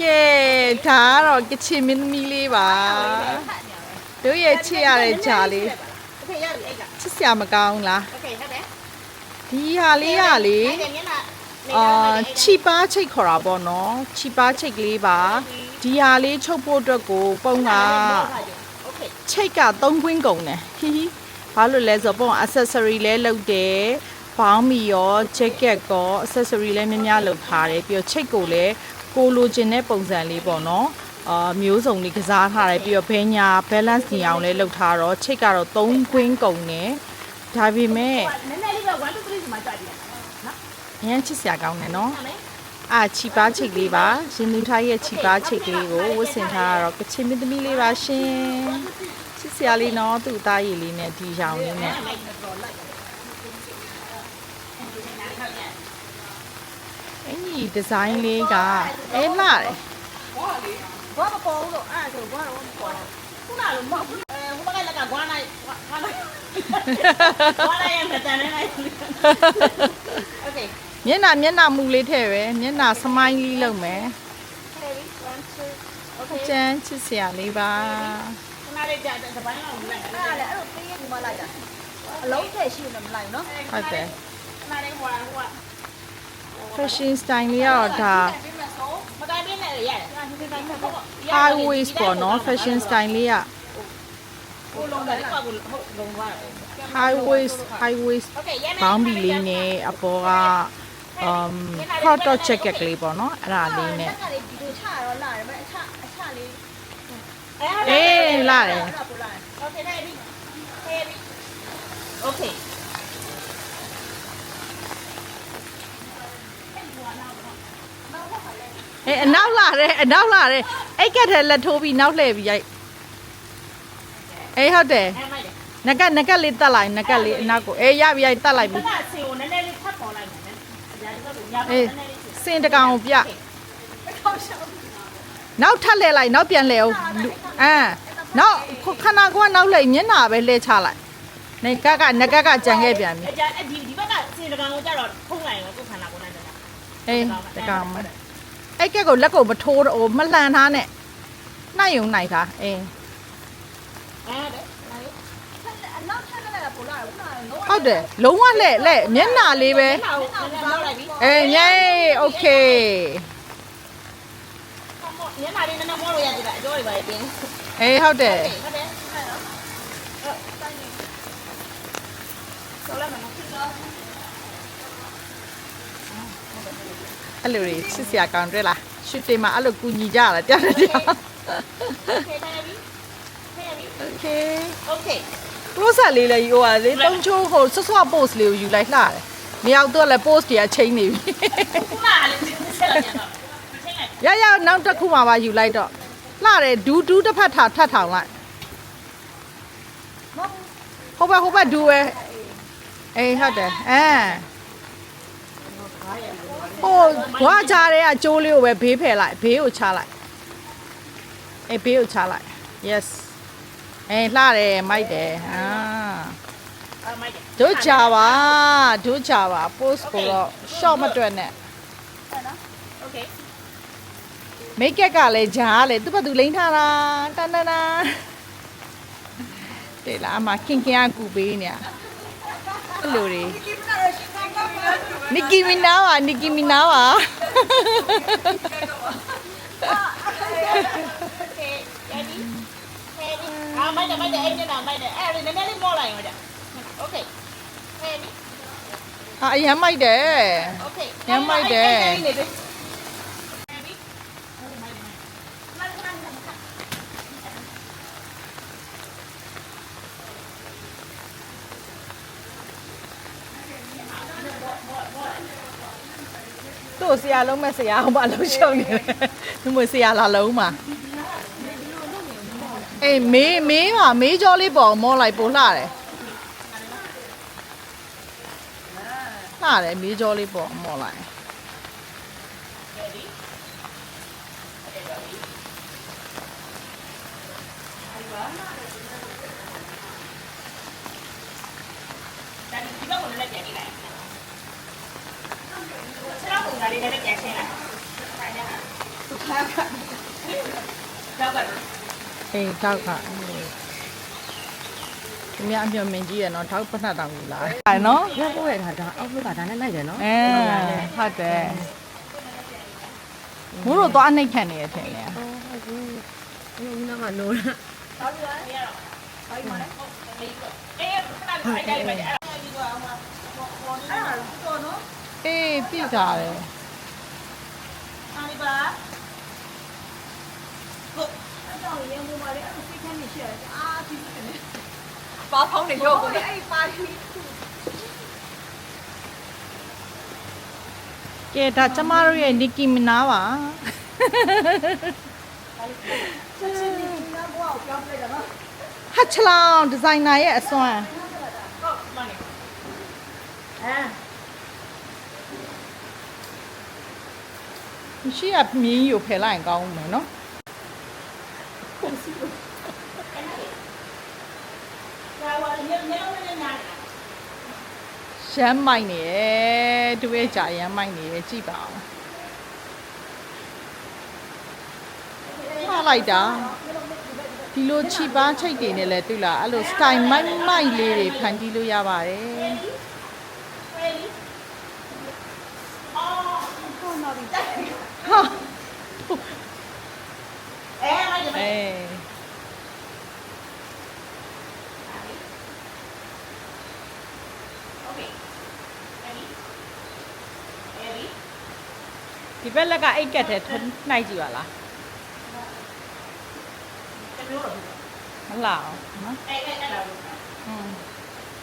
ကဲဒါကတော့ကချင်မင်းသမီးလေးပါတို့ရဲ့ချစ်ရတဲ့ဂျာလေးချစ်စရာမကောင်းလားဒီဟာလေးရလေအာချီပါချိတ်ခေါ်တာပေါ့နော်ချီပါချိတ်ကလေးပါဒီဟာလေးချုပ်ဖို့အတွက်ကိုပုံကချိတ်က၃ခွင်းကုန်တယ်ဟီဟီဘာလို့လဲဆိုတော့ပုံ accessory လဲလုပ်တယ် ဘောင်းမီရော jacket ကော accessory လဲများများလုပ်ထားတယ်ပြီးတော့ချိတ်ကိုလည်းကိုလိုချင်တဲ့ပုံစံလေးပေါ့နော်အာမျိုးစုံလေးကစားထားတယ်ပြီးတော့ဘဲညာ balance ညီအောင်လဲလုပ်ထားတော့ချိတ်ကတော့3ခွင်းကုန်တယ်ဒါပေမဲ့နည်းနည်းလေးပဲ1 2 3ဒီမှာကြိုက်ပြီနော်အရင်ချစ်စရာကောင်းတယ်နော်ဟုတ်မယ်အာချီပါချိတ်လေးပါရှင်သူထားရဲ့ချီပါချိတ်လေးကိုဝတ်ဆင်ထားရတော့ကချင်မင်းသမီးလေးပါရှင်ချစ်စရာလေးနော်သူ့သားရည်လေးနဲ့ဒီရောင်လေးနဲ့ အင်ကြီးဒီဇိုင်းလေးကအဲလှတယ် ဘာမပေါ်ဘူးလို့အဲ့ဒါဆိုဘာတော့မပေါ်ခုနကမဟုတ်ဘူးအဲဟိုဘက်ကလက်ကဂွားနိုင်ဂွားနိုင်ဂွားနိုင်ရမယ်တန်နေလိုက်โอเค မျက်နှာမျက်နှာမူလေးထည့်ပဲမျက်နှာစမိုင်းလေးလုပ်မယ် ready 1 2 okay ကျန်းချစ်စရာလေးပါ ခုနလေးကြာတဲ့ဘိုင်းအောင်လိုက်အဲ့ဒါလည်းအဲ့လိုပေးရဒီမှာလိုက်တာအလုံးထည့်ရှိလို့မလိုက်နော် ဟုတ်တယ် ခုနလေးဟိုဟို fashion style လေးကတော့ဒါမတိုင်းပြင်းနဲ့ရတယ်။ဒီဒီတိုင်းနဲ့ပေါ့ high waist ပေါ့နော် fashion style လေးကကိုလုံးတယ်ကွာကိုဟုတ်လုံးသွားတယ် high waist high waist ။ Okay ရဲမယ်ဘောင်းဘီလေးနဲ့အပေါ်က um crop top jacket ကလေးပေါ့နော်အဲ့ဒါလေးနဲ့။အဲ့ဒါလေးဒီလိုချတော့လာတယ်မအချအချလေးအေးလာတယ်။ Okay နဲ့ပြီ။ဟဲ့ပြီ။ Okay အေးအနောက်လာတယ်အနောက်လာတယ်အိတ်ကက်ထဲလက်ထိုးပြီးနောက်လှည့်ပြီးရိုက်အေးဟုတ်တယ်အဲ့မိုက်တယ်နကက်နကက်လေးတက်လိုက်နကက်လေးအနောက်ကိုအေးရပြီရိုက်တက်လိုက်။ပြီခဏစီကိုနည်းနည်းလေးဖတ်ပေါ်လိုက်မယ်။ညာတော့ညာတော့နအေးည်းနည်းလေးစီစင်တကောင်ကိုပြ။ဟုတ်ရှောင်းနောက်ထပ်လှည့်လိုက်နောက်ပြန်လှည့်အောင်လူအမ်နောက်ခဏကွာနောက်လှည့်မျက်နှာပဲလှည့်ချလိုက်နေကက်ကနကက်ကကြံခဲ့ပြန်ပြီ။အဲ့ကြအဲ့ဒီဒီဘက်ကစီတကောင်ကိုကြတော့ဖုံးလိုက်ရောကိုခန္ဓာကိုယ်နဲ့တော့အေးတကောင်မ အဲ့ကက်ကိုလက်ကိုမထိုးတော့မလှန်ထားနဲ့နှိုက်ယုံနိုင်တာအေး ။အဲ့ဒါ။ အနောက်ထပ်ကလည်းပို့လာတယ်ခုနကလုံးဝ ဟုတ်တယ်လုံးဝလှည့်လှည့်မျက်နှာလေးပဲ အဲ့ဒါကိုနည်းနည်းလောက်လိုက်ပြီ။ အေးညေးโอเค ညနေလေးနည်းနည်းမောလို့ရသေးတာအကျော်တွေပါပြင် အေးဟုတ်တယ် ဟုတ်တယ်ဟုတ်တယ်ဆောလာမ အဲ့လိုတွေချစ်စရာကောင်းတွေ့လားရှစ်တေမှာအဲ့လိုကူညီကြရတာတရားတရား Okay Okay closer လေးလည်းယူပါလေတုံးချိုးဟိုဆွဆွ post လေးကိုယူလိုက်လှတယ်မရောက်တော့လည်း post တွေကချိန်နေပြီခုမှလည်းဆက်လာရရနောက်တစ်ခုမှပါယူလိုက်တော့လှတယ်ဒူးဒူးတစ်ဖက်ထားထပ်ထောင်လိုက်ဟုတ်ပါဟုတ်ပါဒူးပဲအေးဟုတ်တယ်အဲ ဟိုဘွားကြားတဲ့အကျိုးလေးကိုပဲဘေးဖယ်လိုက်ဘေးကိုချလိုက်အဲဘေးကိုချလိုက် yes အဲလှတယ်မိုက်တယ်ဟာတို့ချပါတို့ချပါ post ကိုတော့ short မတွက်နဲ့ okay make up ကလည်းဂျားလည်းသူ့ဘက်သူလိမ့်ထားတာတန်တန်တန်တေးလားအမခင်ခင်အကူပေးနေရအဲ့လိုတွေ နီကီမီနာဝါနီကီမီနာဝါ โอเคရပြီဟဲ့ဒီအမိုက်တယ်မိုက်တယ်အဲ့ညနာမိုက်တယ်အဲ့ဒါနည်းနည်းလေးမောလိုက်ရောကြโอเคဟဲ့ဒီ ဟာအရင်မိုက်တယ် โอเค ညမ်းမိုက်တယ် ကိုဆရာလုံးမဲ့ဆရာအောင်မလုံးရှုံနေတယ်သူမဆရာလာလုံးမှာအေးမေးမေးပါမေးကြောလေးပေါ်မောလိုက်ပို့လှတယ်လှတယ်မေးကြောလေးပေါ်မောလိုက်ကြောက်က တော့အေးထောက်ကဒီမြအမြင်မင်းကြီးရနော်ထောက်ပနှတ်တောင်ကြီးလားအဲနော်ရဖို့ရတာဒါအောက်ဘက်ကဒါနဲ့လိုက်တယ်နော်အဲဟုတ်တယ်မိုးတော့သွားနှိတ်ခံနေရထင်တယ်ဟုတ်ဘူးဒီဦးနာကနိုးတာအေး ပြစ်ထားတယ်အာဒီပါဘာဖောင်းနေရောကိုအဲ့ပါတီကဲဒါကျမတို့ရဲ့နီကီမနာပါချက်ချင်းဒီနားဘောကိုပြောပြလိုက်တာနော်ဟတ်ချလောင်ဒီဇိုင်နာရဲ့အစွမ်းအဲ ရှိရမြင်းကြီးကိုဖယ်လိုက်ရင်ကောင်းမယ်နော်ဒါဝါညညလုံးနဲ့နားရမ်းမိုက်နေရဲ့သူရဲ့ကြာရမ်းမိုက်နေရဲ့ကြည့်ပါအောင်မှားလိုက်တာဒီလိုချီပါချိတ်တွေနဲ့လဲတွေ့လားအဲ့လို style မိုက်မိုက်လေးတွေဖန်တီးလို့ရပါတယ် ready အော် ဟောနော်ဒီတက် ဟာ အဲလိုက်တယ် အေး โอเค ready ready ဒီဘက်လက်ကအိတ်ကက်တဲ့ထွန်းနှိုက်ကြည့်ပါလား တမျိုးတော့ မလားအောင်နော် အဲအဲအဲ့ဒါ อืม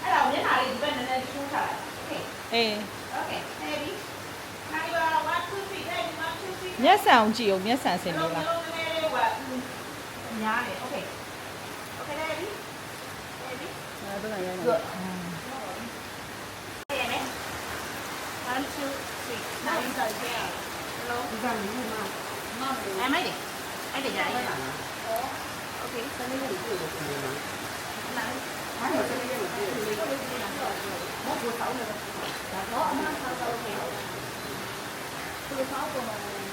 အဲ့ဒါမျက်နှာလေးဒီဘက်နည်းနည်းချိုးထားလိုက် okay အေး okay ready နိုင်ပါ1 2 3 ready 1 2 3 မျက်စံအောင်ကြည့်အောင်မျက်စံစင်လေးလားညားတယ် okay okay ready ready အဲ့ဒါရရ good ရတယ် one two three နိုင်စားကြရ hello ဒီကနေ့မှမမအဲမိုက်တယ်အဲ့ဒါကြာရ okay စနေနေ့ကိုပြောတယ်နိုင်ဘာလို့စနေနေ့ကိုပြောလဲမဟုတ်ဘူးဆောင်းနေတာဒါတော့အမှန်ဆောင်းတော့ okay သူဆောင်းပေါ်မှာနိုင်နော်မဟုတ်တဲ့ချိန်လေးမှာလောက်တဲ့ဆောင်းအချိန်လေးဒီမျက်နှာ